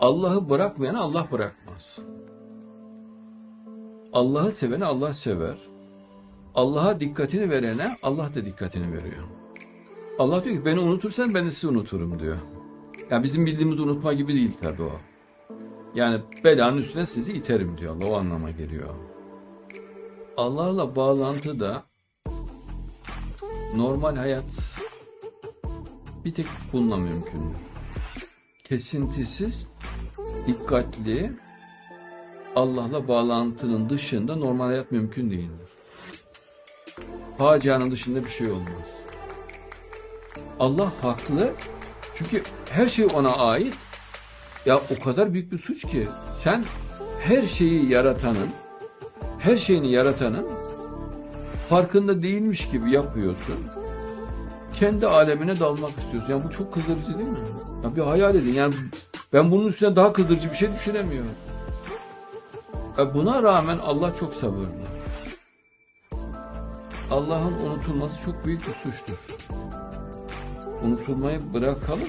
Allah'ı bırakmayanı Allah bırakmaz. Allah'ı seveni Allah sever. Allah'a dikkatini verene Allah da dikkatini veriyor. Allah diyor ki beni unutursan ben de sizi unuturum diyor. Yani bizim bildiğimiz unutma gibi değil tabii o. Yani belanın üstüne sizi iterim diyor Allah o anlama geliyor. Allah'la bağlantı da normal hayat bir tek bununla mümkündür. Kesintisiz, dikkatli, Allah'la bağlantının dışında normal hayat mümkün değildir. Facianın dışında bir şey olmaz. Allah haklı çünkü her şey ona ait. Ya o kadar büyük bir suç ki sen her şeyi yaratanın, her şeyini yaratanın farkında değilmiş gibi yapıyorsun. Kendi alemine dalmak istiyorsun. Yani bu çok kızdırıcı değil mi? Ya bir hayal edin. Yani ben bunun üstüne daha kızdırıcı bir şey düşünemiyorum. E buna rağmen Allah çok sabırlı. Allah'ın unutulması çok büyük bir suçtur. Unutulmayı bırakalım.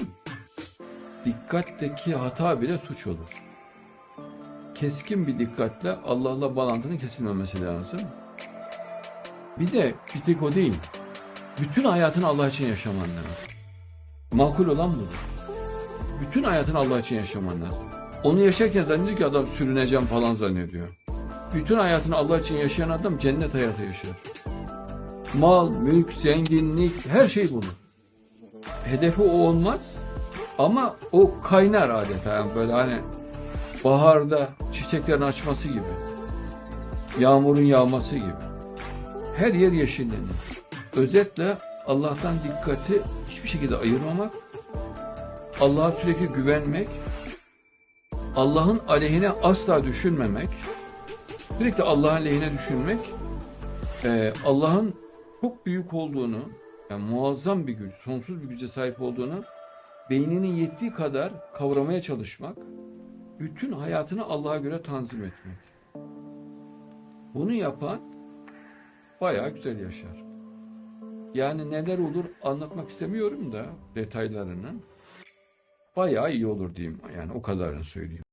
Dikkatteki hata bile suç olur. Keskin bir dikkatle Allah'la bağlantının kesilmemesi lazım. Bir de bir tek o değil. Bütün hayatını Allah için yaşaman lazım. Makul olan budur. Bütün hayatını Allah için yaşaman lazım. Onu yaşarken zannediyor ki adam sürüneceğim falan zannediyor. Bütün hayatını Allah için yaşayan adam cennet hayatı yaşar. Mal, mülk, zenginlik her şey bunun. Hedefi o olmaz ama o kaynar adeta yani böyle hani baharda çiçeklerin açması gibi. Yağmurun yağması gibi. Her yer yeşillenir. Özetle Allah'tan dikkati hiçbir şekilde ayırmamak, Allah'a sürekli güvenmek, Allah'ın aleyhine asla düşünmemek, sürekli Allah'ın lehine düşünmek, e, Allah'ın çok büyük olduğunu, yani muazzam bir güç, sonsuz bir güce sahip olduğunu beyninin yettiği kadar kavramaya çalışmak, bütün hayatını Allah'a göre tanzim etmek. Bunu yapan bayağı güzel yaşar. Yani neler olur anlatmak istemiyorum da detaylarını. Bayağı iyi olur diyeyim yani o kadarını söyleyeyim.